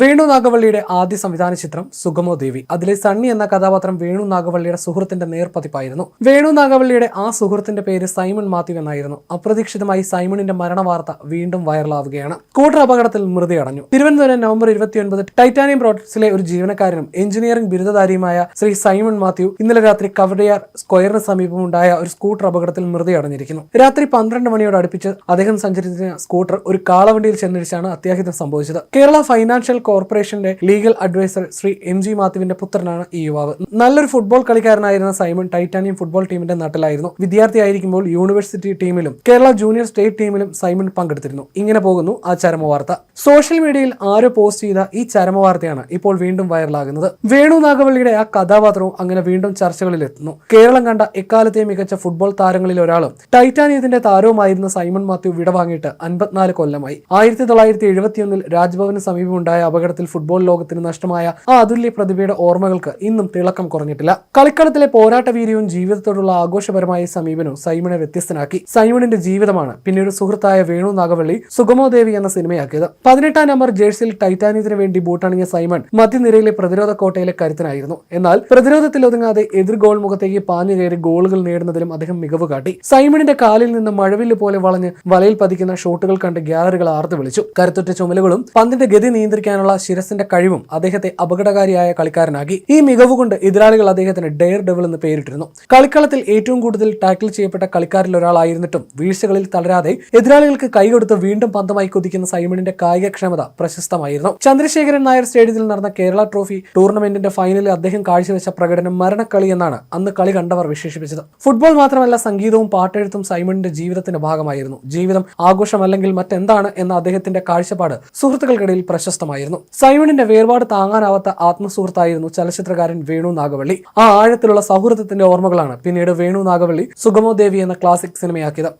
വേണു നാഗവള്ളിയുടെ ആദ്യ സംവിധാന ചിത്രം സുഗമോ ദേവി. അതിലെ സണ്ണി എന്ന കഥാപാത്രം വേണു നാഗവള്ളിയുടെ സുഹൃത്തിന്റെ നേർപ്പതിപ്പായിരുന്നു. വേണു നാഗവള്ളിയുടെ ആ സുഹൃത്തിന്റെ പേര് സൈമൺ മാത്യു എന്നായിരുന്നു. അപ്രതീക്ഷിതമായി സൈമണിന്റെ മരണ വാർത്ത വീണ്ടും വൈറലാവുകയാണ്. സ്കൂട്ടർ അപകടത്തിൽ മൃതി അടഞ്ഞു തിരുവനന്തപുരം നവംബർ ഇരുപത്തിയൊൻപത് ടൈറ്റാനിയം പ്രോഡക്ട്സിലെ ഒരു ജീവനക്കാരനും എഞ്ചിനീയറിംഗ് ബിരുദധാരിയുമായ ശ്രീ സൈമൺ മാത്യു ഇന്നലെ രാത്രി കവടയാർ സ്ക്വയറിന് സമീപമുണ്ടായ ഒരു സ്കൂട്ടർ അപകടത്തിൽ മൃതി അടഞ്ഞിരിക്കുന്നു രാത്രി പന്ത്രണ്ട് മണിയോട് അടുപ്പിച്ച് അദ്ദേഹം സഞ്ചരിച്ച സ്കൂട്ടർ ഒരു കാളവണ്ടിയിൽ ചെന്നിടിച്ചാണ് അത്യാഹിതം സംഭവിച്ചത്. കേരള ഫൈനാൻഷ്യൽ കോർപ്പറേഷന്റെ legal adviser Shri M G മാത്യുവിന്റെ പുത്രനാണ് ഈ യുവാവ്. നല്ലൊരു ഫുട്ബോൾ കളിക്കാരനായിരുന്ന സൈമൺ ടൈറ്റാനിയം ഫുട്ബോൾ ടീമിന്റെ നട്ടലായിരുന്നു. വിദ്യാർത്ഥിയായിരിക്കുമ്പോൾ യൂണിവേഴ്സിറ്റി ടീമിലും കേരള ജൂനിയർ സ്റ്റേറ്റ് ടീമിലും സൈമൺ പങ്കെടുത്തിരുന്നു. ഇങ്ങനെ പോകുന്നു ആ ചരമ വാർത്ത സോഷ്യൽ മീഡിയയിൽ ആരോ പോസ്റ്റ് ചെയ്ത ഈ ചരമ വാർത്തയാണ് ഇപ്പോൾ വീണ്ടും വൈറലാകുന്നത്. വേണു നാഗവള്ളിയുടെ ആ കഥാപാത്രവും അങ്ങനെ വീണ്ടും ചർച്ചകളിൽ എത്തുന്നു കേരളം കണ്ട എക്കാലത്തെ മികച്ച ഫുട്ബോൾ താരങ്ങളിൽ ഒരാളും ടൈറ്റാനിയത്തിന്റെ താരവുമായിരുന്ന സൈമൺ മാത്യു വിടവാങ്ങിയിട്ട് അൻപത്തിനാല് കൊല്ലമായി. ആയിരത്തി തൊള്ളായിരത്തി എഴുപത്തിയൊന്നിൽ രാജ്ഭവന് സമീപമുണ്ടായ അപകടത്തിൽ ഫുട്ബോൾ ലോകത്തിന് നഷ്ടമായ ആ അതുല്യ പ്രതിഭയുടെ ഓർമ്മകൾക്ക് ഇന്നും തിളക്കം കുറഞ്ഞിട്ടില്ല. കളിക്കളത്തിലെ പോരാട്ട വീര്യവും ജീവിതത്തോടുള്ള ആഘോഷപരമായ സമീപനവും സൈമണെ വ്യത്യസ്തനാക്കി. സൈമണിന്റെ ജീവിതമാണ് പിന്നീട് സുഹൃത്തായ വേണു നാഗവള്ളി സുഗമോദേവി എന്ന സിനിമയാക്കിയത്. പതിനെട്ടാം നമ്പർ ജേഴ്സിയിൽ ടൈറ്റാനിയത്തിന് വേണ്ടി ബൂട്ടണിഞ്ഞ സൈമൺ മധ്യനിരയിലെ പ്രതിരോധ കോട്ടയിലെ കരുത്തനായിരുന്നു. എന്നാൽ പ്രതിരോധത്തിൽ ഒതുങ്ങാതെ എതിർ ഗോൾ മുഖത്തേക്ക് പാഞ്ഞു കയറി ഗോളുകൾ നേടുന്നതിലും അദ്ദേഹം മികവ് കാട്ടി. സൈമണിന്റെ കാലിൽ നിന്ന് മഴവില്ല് പോലെ വളഞ്ഞ് വലയിൽ പതിക്കുന്ന ഷോട്ടുകൾ കണ്ട് ഗ്യാലറികൾ ആർത്തു വിളിച്ചു കരുത്തുറ്റ ചുമലുകളും പന്തിന്റെ ഗതി നിയന്ത്രിക്കാനുള്ള ശിരസിന്റെ കഴിവും അദ്ദേഹത്തെ അപകടകാരിയായ കളിക്കാരനാക്കി. ഈ മികവ് കൊണ്ട് എതിരാളികൾ അദ്ദേഹത്തിന് ഡെയർ ഡെവിൾ എന്ന് പേരിട്ടിരുന്നു. കളിക്കളത്തിൽ ഏറ്റവും കൂടുതൽ ടാക്കിൾ ചെയ്യപ്പെട്ട കളിക്കാരിൽ ഒരാളായിരുന്നിട്ടും വീഴ്ചകളിൽ തളരാതെ എതിരാളികൾക്ക് കൈകൊടുത്ത് വീണ്ടും പന്തമായി കുതിക്കുന്ന സൈമണിന്റെ കായികക്ഷമത പ്രശസ്തമായിരുന്നു. ചന്ദ്രശേഖരൻ നായർ സ്റ്റേഡിയത്തിൽ നടന്ന കേരള ട്രോഫി ടൂർണമെന്റിന്റെ ഫൈനലിൽ അദ്ദേഹം കാഴ്ചവെച്ച പ്രകടനം മരണക്കളി എന്നാണ് അന്ന് കളി കണ്ടവർ വിശേഷിപ്പിച്ചത്. ഫുട്ബോൾ മാത്രമല്ല സംഗീതവും പാട്ടെഴുത്തും സൈമണിന്റെ ജീവിതത്തിന്റെ ഭാഗമായിരുന്നു. ജീവിതം ആഘോഷമല്ലെങ്കിൽ മറ്റെന്താണ് എന്ന അദ്ദേഹത്തിന്റെ കാഴ്ചപ്പാട് സുഹൃത്തുക്കൾക്കിടയിൽ പ്രശസ്തമായിരുന്നു. സൈമണിന്റെ വേർപാട് താങ്ങാനാവാത്ത ആത്മസുഹൃത്തായിരുന്നു ചലച്ചിത്രകാരൻ വേണു നാഗവള്ളി. ആ ആഴത്തിലുള്ള സൗഹൃദത്തിന്റെ ഓർമ്മകളാണ് പിന്നീട് വേണു നാഗവള്ളി സുഗമോദേവി എന്ന ക്ലാസിക് സിനിമയാക്കിയത്